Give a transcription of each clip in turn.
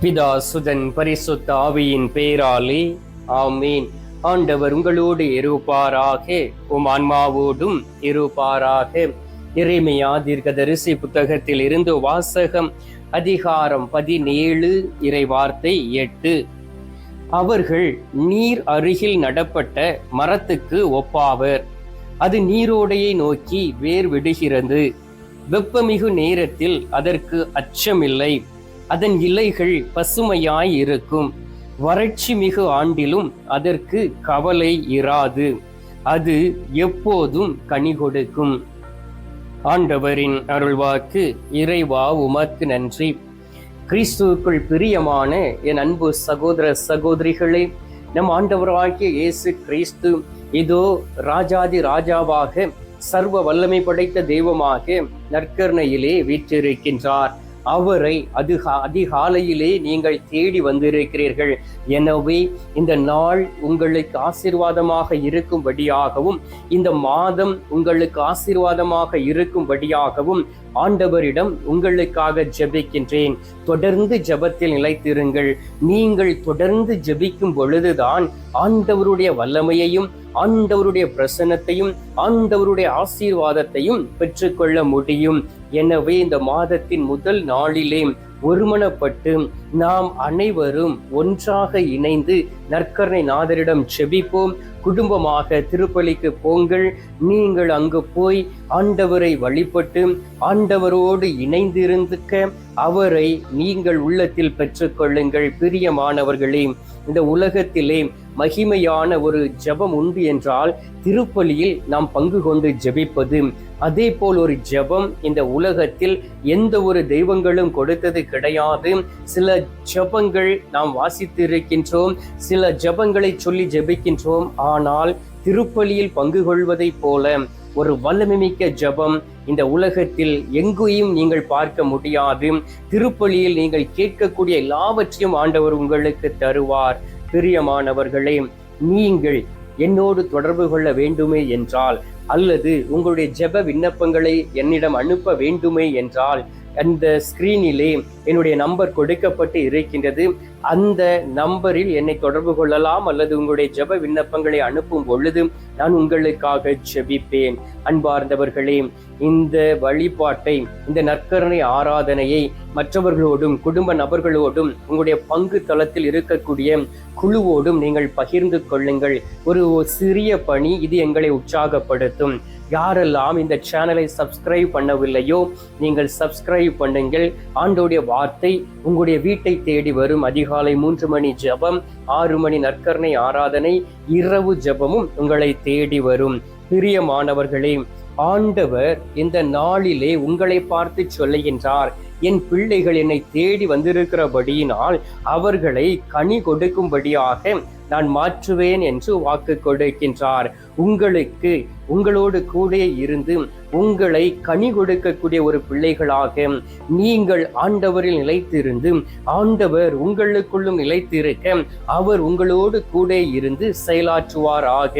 பிதா சுதன் பரிசுத்த ஆவியின் பேராலே ஆமீன். ஆண்டவர் உங்களோடு இருப்பாராக உம் ஆன்மாவோடும் இருப்பாராக. இறைமையா தீர்க்கதரிசி புத்தகத்தில் இருந்து வாசகம் அதிகாரம் பதினேழு இறைவார்த்தை எட்டு. அவர்கள் நீர் அருகில் நடப்பட்ட மரத்துக்கு ஒப்பாவர். அது நீரோடையை நோக்கி வேர் விடுகிறது வெப்பமிகு நேரத்தில் அதற்கு அச்சமில்லை. அதன் இலைகள் பசுமையாய் இருக்கும். வறட்சி மிகு ஆண்டிலும் அதற்கு கவலை இராது. அது எப்போதும் கனி கொடுக்கும். ஆண்டவரின் அருள்வாக்கு இறைவா உமக்கு நன்றி. கிறிஸ்துவுக்குள் பிரியமான என் அன்பு சகோதர சகோதரிகளே நம் ஆண்டவராகிய இயேசு கிறிஸ்து இதோ ராஜாதி ராஜாவாக சர்வ வல்லமை படைத்த தெய்வமாக நற்கர்ணையிலே வீற்றிருக்கின்றார். அவரை அது அதிகாலையிலே நீங்கள் தேடி வந்திருக்கிறீர்கள். எனவே இந்த நாள் உங்களுக்கு ஆசீர்வாதமாக இருக்கும்படியாகவும் இந்த மாதம் உங்களுக்கு ஆசீர்வாதமாக இருக்கும்படியாகவும் ஆண்டவரிடம் உங்களுக்காக ஜெபிக்கின்றேன். தொடர்ந்து ஜெபத்தில் நிலைத்திருங்கள். நீங்கள் தொடர்ந்து ஜெபிக்கும் பொழுதுதான் ஆண்டவருடைய வல்லமையையும் ஆண்டவருடைய பிரசன்னத்தையும் ஆண்டவருடைய ஆசீர்வாதத்தையும் பெற்றுக்கொள்ள முடியும். எனவே இந்த மாதத்தின் முதல் நாளிலே ஒருமனப்பட்டு நாம் அனைவரும் ஒன்றாக இணைந்து நற்கரணை நாதரிடம் செபிப்போம். குடும்பமாக திருப்பலிக்கு போங்கள். நீங்கள் அங்கு போய் ஆண்டவரை வழிபட்டு ஆண்டவரோடு இணைந்திருந்துக்க அவரை நீங்கள் உள்ளத்தில் பெற்றுக்கொள்ளுங்கள். பிரியமானவர்களே இந்த உலகத்திலே மகிமையான ஒரு ஜெபம் உண்டு என்றால் திருப்பலியில் நாம் பங்கு கொண்டு ஜெபிப்பது. அதே போல் ஒரு ஜெபம் இந்த உலகத்தில் எந்த ஒரு தெய்வங்களும் கொடுத்தது கிடையாது. சில ஜெபங்கள் நாம் வாசித்து இருக்கின்றோம் சில ஜெபங்களை சொல்லி ஜெபிக்கின்றோம். ஆனால் திருப்பலியில் பங்கு கொள்வதைப் போல ஒரு வல்லமைமிக்க ஜெபம் இந்த உலகத்தில் எங்கேயும் நீங்கள் பார்க்க முடியாது. திருப்பலியில் நீங்கள் கேட்கக்கூடிய எல்லாவற்றையும் ஆண்டவர் உங்களுக்கு தருவார். பிரியமானவர்களே நீங்கள் என்னோடு தொடர்பு கொள்ள வேண்டுமே என்றால் அல்லது உங்களுடைய ஜெப விண்ணப்பங்களை என்னிடம் அனுப்ப வேண்டுமே என்றால் அந்த ஸ்க்ரீனிலே என்னுடைய நம்பர் கொடுக்கப்பட்டு இருக்கின்றது. அந்த நம்பரில் என்னை தொடர்பு கொள்ளலாம் அல்லது உங்களுடைய ஜெப விண்ணப்பங்களை அனுப்பும் பொழுது நான் உங்களுக்காக ஜெபிப்பேன். அன்பார்ந்தவர்களே இந்த வழிபாட்டை இந்த நற்கரணை ஆராதனையை மற்றவர்களோடும் குடும்ப நபர்களோடும் உங்களுடைய பங்கு தளத்தில் இருக்கக்கூடிய குழுவோடும் நீங்கள் பகிர்ந்து கொள்ளுங்கள். ஒரு சிறிய பணி இது எங்களை உற்சாகப்படுத்தும். யாரெல்லாம் இந்த சேனலை சப்ஸ்கிரைப் பண்ணவில்லையோ நீங்கள் சப்ஸ்கிரைப் பண்ணுங்கள். ஆண்டோடைய வார்த்தை உங்களுடைய வீட்டை தேடி வரும். அதிகாலை மூன்று மணி ஜெபம் ஆறு மணி நற்கரணை ஆராதனை இரவு ஜெபமும் உங்களை தேடி வரும். பிரியமானவர்களே ஆண்டவர் இந்த நாளிலே உங்களை பார்த்து சொல்லுகின்றார். என் பிள்ளைகள் என்னை தேடி வந்திருக்கிறபடியினால் அவர்களை கனி கொடுக்கும்படியாக நான் மாற்றுவேன் என்று வாக்கு கொடுக்கின்றார். உங்களுக்கு உங்களோடு கூட இருந்து உங்களை கனி கொடுக்கக்கூடிய ஒரு பிள்ளைகளாக நீங்கள் ஆண்டவரில் நிலைத்திருந்து ஆண்டவர் உங்களுக்குள்ளும் நிலைத்திருக்க அவர் உங்களோடு கூட இருந்து செயலாற்றுவார் ஆக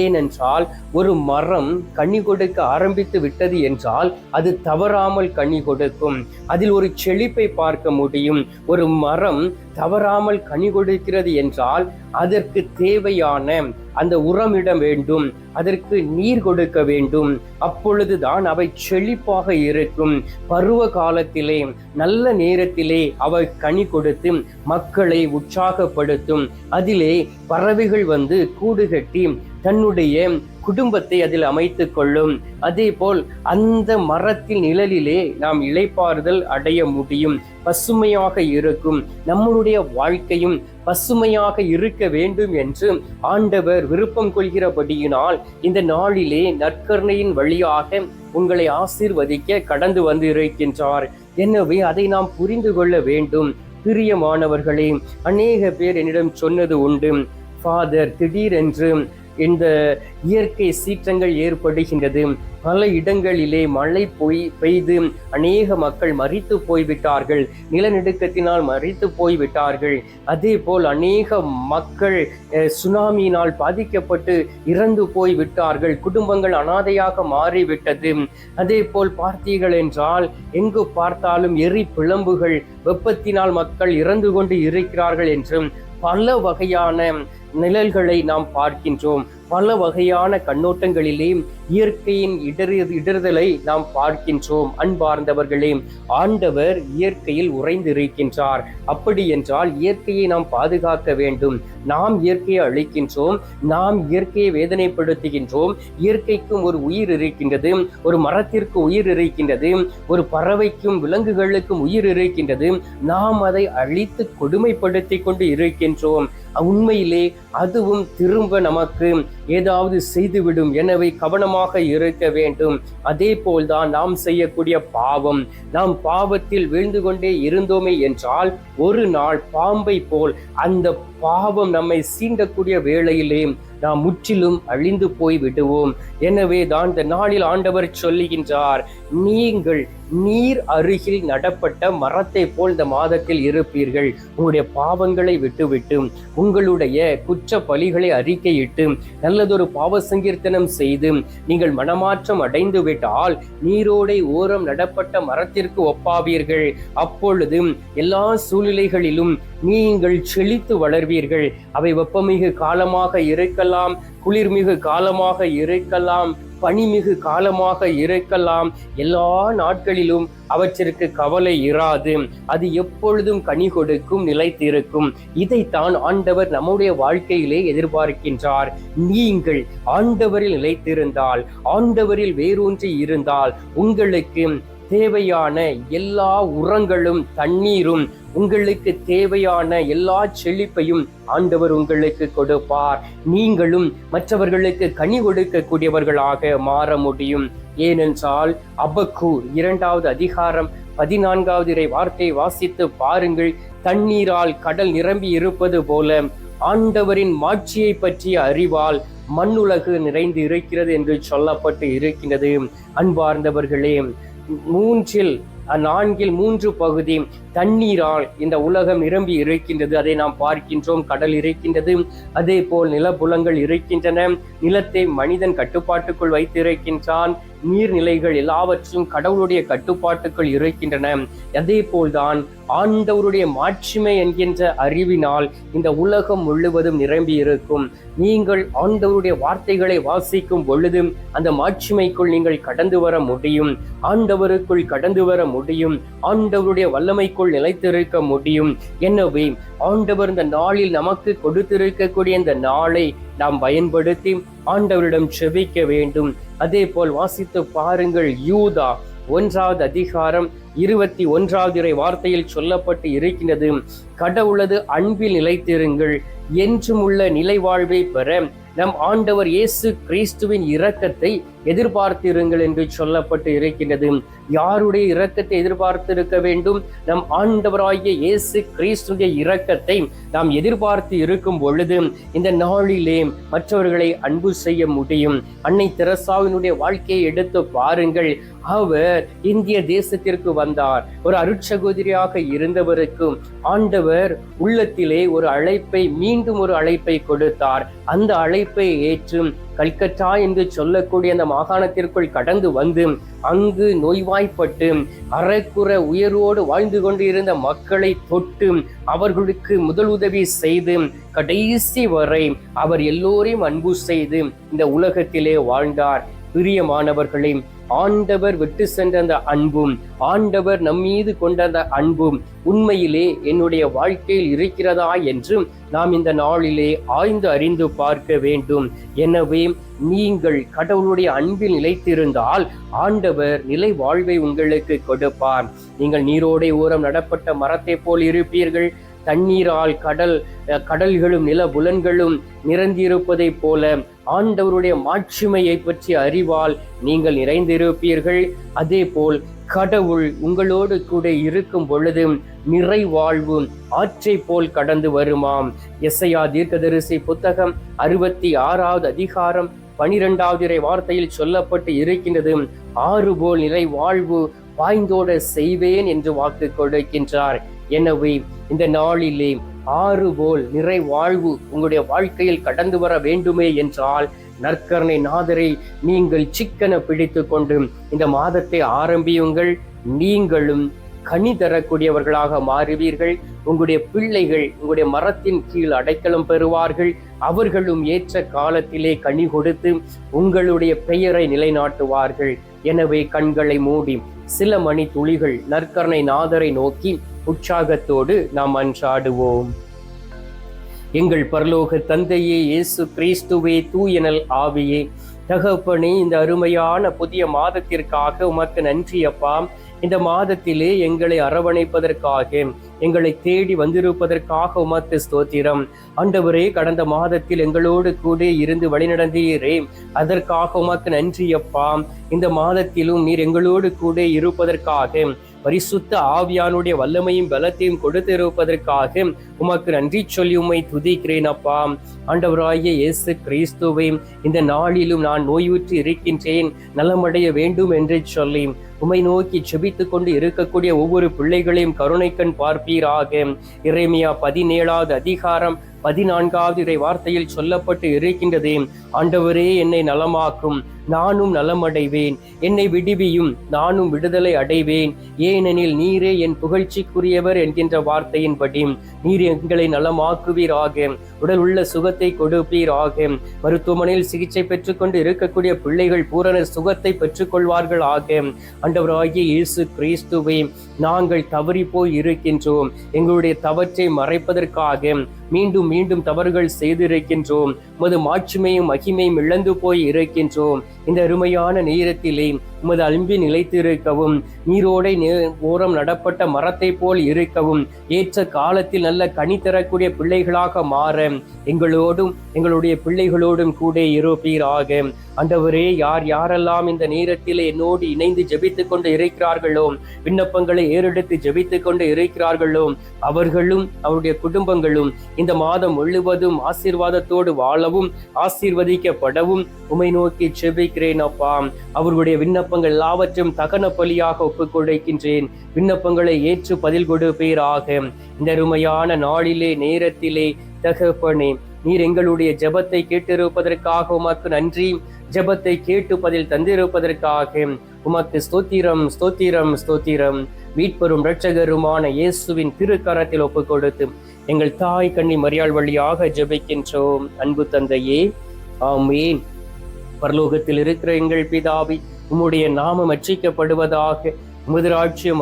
ஏனென்றால் ஒரு மரம் கனி கொடுக்க ஆரம்பித்து விட்டது என்றால் அது தவறாமல் கனி கொடுக்கும். அதில் ஒரு செழிப்பை பார்க்க முடியும். ஒரு மரம் தவறாமல் கனி கொடுக்கிறது என்றால் அதற்கு தேவையான அந்த உரமிட வேண்டும் அதற்கு நீர் கொடுக்க வேண்டும். அப்பொழுதுதான் அவை செழிப்பாக இருக்கும். பருவ காலத்திலே நல்ல நேரத்திலே அவை கனி கொடுத்து மக்களை உற்சாகப்படுத்தும். அதிலே பறவைகள் வந்து கூடு கட்டி தன்னுடைய குடும்பத்தை அதில் அமைத்து கொள்ளும். அதே போல் அந்த மரத்தின் நிழலிலே நாம் இழைப்பாறுதல் அடைய முடியும். பசுமையாக இருக்கும். நம்மளுடைய வாழ்க்கையும் பசுமையாக இருக்க வேண்டும் என்று ஆண்டவர் விருப்பம் கொள்கிறபடியினால் இந்த நாளிலே நற்கருணையின் வழியாக உங்களை ஆசீர்வதிக்க கடந்து வந்து இருக்கின்றார் எனவே அதை நாம் புரிந்து கொள்ள வேண்டும். பிரியமானவர்களே அநேக பேர் என்னிடம் சொன்னது உண்டு. ஃபாதர் திடீரென்று இந்த இயற்கை சீற்றங்கள் ஏற்படுகின்றது. பல இடங்களிலே மழை பொய் பெய்து அநேக மக்கள் மறித்து போய்விட்டார்கள். நிலநடுக்கத்தினால் மறித்து போய்விட்டார்கள். அதே போல் அநேக மக்கள் சுனாமியினால் பாதிக்கப்பட்டு இறந்து போய் விட்டார்கள் குடும்பங்கள் அனாதையாக மாறிவிட்டது. அதே போல் பார்த்தீர்கள் என்றால் எங்கு பார்த்தாலும் எரி பிளம்புகள் வெப்பத்தினால் மக்கள் இறந்து கொண்டு இருக்கிறார்கள் என்றும் பல வகையான நிழல்களை நாம் பார்க்கின்றோம். பல வகையான கண்ணோட்டங்களிலே இயற்கையின் இடறு இடறுதலை நாம் பார்க்கின்றோம். அன்பார்ந்தவர்களே ஆண்டவர் இயற்கையில் உறைந்திருக்கின்றார். அப்படி என்றால் இயற்கையை நாம் பாதுகாக்க வேண்டும். நாம் இயற்கையை அழிக்கின்றோம். நாம் இயற்கையை வேதனைப்படுத்துகின்றோம். இயற்கைக்கும் ஒரு உயிர் இருக்கின்றது. ஒரு மரத்திற்கு உயிர் இருக்கின்றது. ஒரு பறவைக்கும் விலங்குகளுக்கும் உயிர் இருக்கின்றது. நாம் அதை அழித்து கொடுமைப்படுத்தி கொண்டு இருக்கின்றோம். உண்மையிலே அதுவும் திரும்ப நமக்கு ஏதாவது செய்துவிடும் எனவே கவனமாக இருக்க வேண்டும். அதே போல்தான் நாம் செய்யக்கூடிய பாவம். நாம் பாவத்தில் வீழ்ந்து கொண்டே இருந்தோமே என்றால் ஒரு நாள் பாம்பை போல் அந்த பாவம் நம்மை சீண்டக்கூடிய வேளையிலே நாம் முற்றிலும் அழிந்து போய் விடுவோம் எனவே தான் இந்த நாளில் ஆண்டவர் சொல்லுகின்றார் நீங்கள் நீர் அருகில் நடப்பட்ட மரத்தை போல் இந்த மாதத்தில் இருப்பீர்கள். உங்களுடைய பாவங்களை விட்டுவிட்டு உங்களுடைய குற்ற பலிகளை அறிக்கையிட்டு நல்லதொரு பாவ சங்கீர்த்தனம் செய்து நீங்கள் மனமாற்றம் அடைந்து விட்டால் நீரோடை ஓரம் நடப்பட்ட மரத்திற்கு ஒப்பாவீர்கள். அப்பொழுது எல்லா சூழ்நிலைகளிலும் நீங்கள் செழித்து வளர்வீர்கள் அவை வெப்பமிகு காலமாக இருக்கலாம் குளிர்மிகு காலமாக இருக்கலாம் பனிமிகு காலமாக இருக்கலாம். எல்லா நாட்களிலும் அவற்றிற்கு கவலை இராது. அது எப்பொழுதும் கனி கொடுக்கும் நிலைத்திருக்கும். இதைத்தான் ஆண்டவர் நம்முடைய வாழ்க்கையிலே எதிர்பார்க்கின்றார். நீங்கள் ஆண்டவரில் நிலைத்திருந்தால் ஆண்டவரில் வேரூன்றி இருந்தால் உங்களுக்கு தேவையான எல்லா உரங்களும் தண்ணீரும் உங்களுக்கு தேவையான எல்லா செழிப்பையும் ஆண்டவர் உங்களுக்கு கொடுப்பார். நீங்களும் மற்றவர்களுக்கு கனி கொடுக்கக்கூடியவர்களாக மாற முடியும். ஏனென்றால் அபக்கூர் இரண்டாவது அதிகாரம் பதினான்காவது இறை வார்த்தை வாசித்து பாருங்கள். தண்ணீரால் கடல் நிரம்பி இருப்பது போல ஆண்டவரின் மாட்சியை பற்றிய அறிவால் மண்ணுலகு நிறைந்து இருக்கிறது என்று சொல்லப்பட்டு இருக்கின்றது. அன்பார்ந்தவர்களே மூன்றில் நான்கில் மூன்று பகுதி தண்ணீரால் இந்த உலகம் நிரம்பி இருக்கின்றது. அதை நாம் பார்க்கின்றோம். கடல் இருக்கின்றது. அதே போல் நிலப்புலங்கள் இருக்கின்றன. நிலத்தை மனிதன் கட்டுப்பாட்டுக்குள் வைத்திருக்கின்றான். நீர்நிலைகள் எல்லாவற்றும் கடவுளுடைய கட்டுப்பாட்டுக்குள் இருக்கின்றன. அதே போல்தான் ஆண்டவருடைய மாட்சிமை என்கின்ற அறிவினால் இந்த உலகம் முழுவதும் நிரம்பி இருக்கும் நீங்கள் ஆண்டவருடைய வார்த்தைகளை வாசிக்கும் பொழுது அந்த மாட்சிமைக்குள் நீங்கள் கடந்து வர முடியும். ஆண்டவருக்குள் கடந்து வர முடியும். ஆண்டவருடைய வல்லமைக்குள் நிலைத்திருக்க முடியும். எனவே ஆண்டவர் இந்த நாளில் நமக்கு கொடுத்திருக்கக்கூடிய இந்த நாளை நாம் பயன்படுத்தி ஆண்டவரிடம் செபிக்க வேண்டும். அதே போல் வாசித்து பாருங்கள் யூதா ஒன்றாவது அதிகாரம் இருபத்தி ஒன்றாவது இறை வார்த்தையில் சொல்லப்பட்டு இருக்கின்றது. கடவுளது அன்பில் நிலைத்திருங்கள். என்றும் உள்ள நிலை வாழ்வை பெற நம் ஆண்டவர் இயேசு கிறிஸ்துவின் இரக்கத்தை எதிர்பார்த்திருங்கள் என்று சொல்லப்பட்டு இருக்கின்றது. யாருடைய இரக்கத்தை எதிர்பார்த்திருக்க வேண்டும்? நம் ஆண்டவராகிய இயேசு கிறிஸ்துடைய இரக்கத்தை நாம் எதிர்பார்த்து இருக்கும் பொழுது இந்த நாளிலே மற்றவர்களை அன்பு செய்ய முடியும். அன்னை தெரசாவினுடைய வாழ்க்கையை எடுத்து பாருங்கள். அவர் இந்திய தேசத்திற்கு வந்தார். ஒரு அருட்சகோதரியாக இருந்தவருக்கு ஆண்டவர் உள்ளத்திலே ஒரு அழைப்பை மீண்டும் ஒரு அழைப்பை கொடுத்தார். அந்த அழைப்பை ஏற்றும் கல்கத்தா என்று சொல்லக்கூடிய அந்த மாகாணத்திற்குள் கடந்து வந்து அங்கு நோய்வாய்ப்பட்டு அறக்குற உயர்வோடு வாழ்ந்து கொண்டிருந்த மக்களை தொட்டு அவர்களுக்கு முதல் உதவி செய்து கடைசி வரை அவர் எல்லோரையும் அன்பு செய்து இந்த உலகத்திலே வாழ்ந்தார். பிரியமானவர்களே ஆண்டவர் விட்டு சென்ற அந்த அன்பும் ஆண்டவர் நம் மீது கொண்ட அந்த அன்பும் உண்மையிலே என்னுடைய வாழ்க்கையில் இருக்கிறதா என்றும் நாம் இந்த நாளிலே ஆய்ந்து அறிந்து பார்க்க வேண்டும். எனவே நீங்கள் கடவுளுடைய அன்பில் நிலைத்திருந்தால் ஆண்டவர் நிலை வாழ்வை உங்களுக்கு கொடுப்பார். நீங்கள் நீரோடை ஓரம் நடப்பட்ட மரத்தை போல் இருப்பீர்கள். தண்ணீரால் கடல் கடல்களும் நில புலன்களும் நிறைந்திருப்பதைப் போல ஆண்டவருடைய மாட்சிமையை பற்றி அறிவால் நீங்கள் நிறைந்திருப்பீர்கள். அதே போல் கடவுள் உங்களோடு கூட இருக்கும் பொழுது நிறைவாழ்வு ஆற்றை போல் கடந்து வருமாம். எஸ்ஐயா தீர்க்கதரிசி புத்தகம் அறுபத்தி ஆறாவது அதிகாரம் பனிரெண்டாவது இறை வார்த்தையில் சொல்லப்பட்டு இருக்கின்றது. ஆறு போல் நிறை வாழ்வு செய்வேன் என்று வாக்கு கொடுக்கின்றார். எனவே இந்த நாளிலே ஆறு போல் நிறை வாழ்வு உங்களுடைய வாழ்க்கையில் கடந்து வர வேண்டுமே என்றால் நற்கரணை நாதரை நீங்கள் சிக்கன பிடித்து கொண்டு இந்த மாதத்தை ஆரம்பியுங்கள். நீங்களும் கனி தரக்கூடியவர்களாக மாறுவீர்கள். உங்களுடைய பிள்ளைகள் உங்களுடைய மரத்தின் கீழ் அடைக்கலம் பெறுவார்கள். அவர்களும் ஏற்ற காலத்திலே கனி கொடுத்து உங்களுடைய பெயரை நிலைநாட்டுவார்கள். எனவே கண்களை மூடி சில மணி துளிகள் நற்கரணை நாதரை நோக்கி உற்சாகத்தோடு நாம் அன்றாடுவோம். எங்கள் பரலோக தந்தையே இயேசு கிறிஸ்துவே தூயனல் ஆவியே. தகப்பனே இந்த அருமையான புதிய மாதத்திற்காக உமக்கு நன்றி அப்பா. இந்த மாதத்திலே எங்களை அரவணைப்பதற்காக எங்களை தேடி வந்திருப்பதற்காக உமக்கு ஸ்தோத்திரம். ஆண்டவரே கடந்த மாதத்தில் எங்களோடு கூட இருந்து வழிநடந்தீரே. அதற்காக உமக்கு நன்றி அப்பா. இந்த மாதத்திலும் நீர் எங்களோடு கூட இருப்பதற்காக பரிசுத்த ஆவியானுடைய வல்லமையும் பலத்தையும் கொடுத்திருப்பதற்காக உமக்கு நன்றி சொல்லி உம்மை துதிக்கிறேன் அப்பா. ஆண்டவராகிய இயேசு கிறிஸ்துவை இந்த நாளிலும் நான் நோயுற்று இருக்கின்றேன் நலமடைய வேண்டும் என்று சொல்லி உமை நோக்கி செபித்து கொண்டு இருக்கக்கூடிய ஒவ்வொரு பிள்ளைகளையும் கருணைக்கண் பார்ப்பீராக. இறைமையா பதினேழாவது அதிகாரம் பதினான்காவது இறை வார்த்தையில் சொல்லப்பட்டு இருக்கின்றது ஆண்டவரே என்னை நலமாக்கும் நானும் நலமடைவேன். என்னை விடுவியும் நானும் விடுதலை அடைவேன். ஏனெனில் நீரே என் புகழ்ச்சிக்குரியவர் என்கின்ற வார்த்தையின்படி நீர் எங்களை நலமாக்குவீராக. உடல் உள்ள சுகத்தை கொடுப்பீராக. மருத்துவமனையில் சிகிச்சை பெற்றுக்கொண்டு இருக்கக்கூடிய பிள்ளைகள் பூரண சுகத்தை பெற்றுக்கொள்வார்கள் ஆக ஆண்டவராகிய இயேசு கிறிஸ்துவை நாங்கள் தவறி போய் இருக்கின்றோம். எங்களுடைய தவற்றை மறைப்பதற்காக மீண்டும் மீண்டும் தவறுகள் செய்திருக்கின்றோம். உமது மாட்சிமையும் மகிமையும் இழந்து போய் இருக்கின்றோம். இந்த அருமையான நேரத்திலே உமது அன்பில் நிலைத்திருக்கவும் நீரோடை ஓரம் நடப்பட்ட மரத்தை போல் இருக்கவும் ஏற்ற காலத்தில் நல்ல கனி தரக்கூடிய பிள்ளைகளாக மாற எங்களோடும் எங்களுடைய பிள்ளைகளோடும் கூட இருப்பீராக. அந்தவரே யார் யாரெல்லாம் இந்த நேரத்தில் என்னோடு இணைந்து ஜெபித்துக் கொண்டு இருக்கிறார்களோ விண்ணப்பங்களை ஏறெடுத்து ஜெபித்துக் கொண்டு இருக்கிறார்களோ அவர்களும் அவருடைய குடும்பங்களும் இந்த மாதம் முழுவதும் ஆசீர்வாதத்தோடு வாழவும் ஆசீர்வதிக்கப்படவும் உமை நோக்கி செபிக்கிறேன் அப்பா. அவர்களுடைய விண்ணப்பங்கள் எல்லாவற்றும் தகன பலியாக ஒப்புக்கொடுக்கின்றேன் விண்ணப்பங்களை ஏற்று பதில் கொடுப்பீராக இந்த அருமையான நாளிலே நேரத்திலே தகப்பனே நீர் எங்களுடைய ஜெபத்தை கேட்டிருப்பதற்காக உமக்கு நன்றி. ஜெபத்தை கேட்டு பதில் தந்திருப்பதற்காக உமக்கு ஸ்தோத்திரம் ஸ்தோத்திரம் ஸ்தோத்திரம். மீட்பெரும் இரட்சகருமான இயேசுவின் திருக்கரத்தில் ஒப்புக் கொடுத்து எங்கள் தாய் கண்ணி மரியாள் வழியாக ஜெபிக்கின்றோம். அன்பு தந்தையே ஆமேன். பரலோகத்தில் இருக்கிற எங்கள் பிதாவி உம்முடைய நாமம் அச்சிக்கப்படுவதாக உமது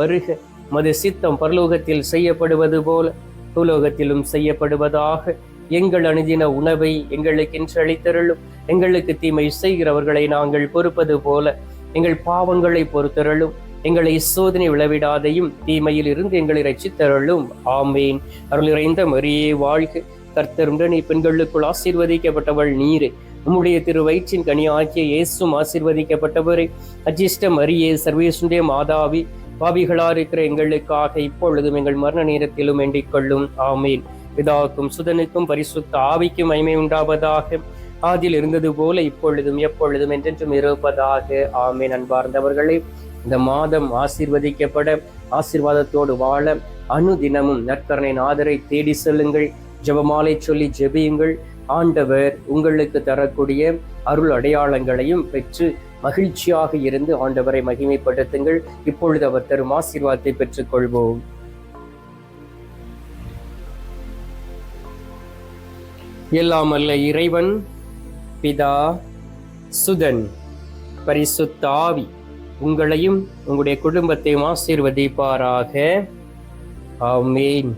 அருக மது சித்தம் பரலோகத்தில் செய்யப்படுவது போல பூலோகத்திலும் செய்யப்படுவதாக எங்கள் அணுதின உணவை எங்களுக்கு இன்று அளித்தருளும். எங்களுக்கு தீமை செய்கிறவர்களை நாங்கள் பொறுப்பது போல எங்கள் பாவங்களை பொறுத்தருளும். எங்களை சோதனை விளைவிடாதையும் தீமையில் இருந்து எங்களை ரச்சித்தருளும் ஆமேன். அருள் இறைந்த மரியே வாழ்க. கர்த்தருடன் பெண்களுக்குள் ஆசீர்வதிக்கப்பட்டவள் நீரே. உம்முடைய திரு வயிற்றின் கனி ஆகிய இயேசும் ஆசீர்வதிக்கப்பட்டவரை. அஜிஷ்ட மரியே சர்வேசுடைய மாதாவி பாவிகளா இருக்கிற எங்களுக்காக இப்பொழுதும் எங்கள் மரண நேரத்திலும் வேண்டிக் கொள்ளும். ஆமீன். பிதாவுக்கும் சுதனுக்கும் பரிசுத்த ஆவிக்கும் மைமை உண்டாவதாக. ஆதில் இருந்தது போல இப்பொழுதும் எப்பொழுதும் என்றென்றும் இருப்பதாக. ஆமீன். அன்பார்ந்தவர்களே இந்த மாதம் ஆசீர்வதிக்கப்பட ஆசீர்வாதத்தோடு வாழ அனுதினமும் நற்கரணை ஆதரை தேடி செல்லுங்கள். ஜபமாலை சொல்லி ஜெபியுங்கள். ஆண்டவர் உங்களுக்கு தரக்கூடிய அருள் அடையாளங்களையும் பெற்று மகிழ்ச்சியாக இருந்து ஆண்டவரை மகிமைப்படுத்துங்கள். இப்பொழுது அவர் தரும் ஆசீர்வாதத்தை பெற்றுக்கொள்வோம். எல்லாம் அல்ல இறைவன் பிதா சுதன் பரிசுத்த ஆவி உங்களையும் உங்களுடைய குடும்பத்தையும் ஆசீர்வதிப்பாராக. ஆமேன்.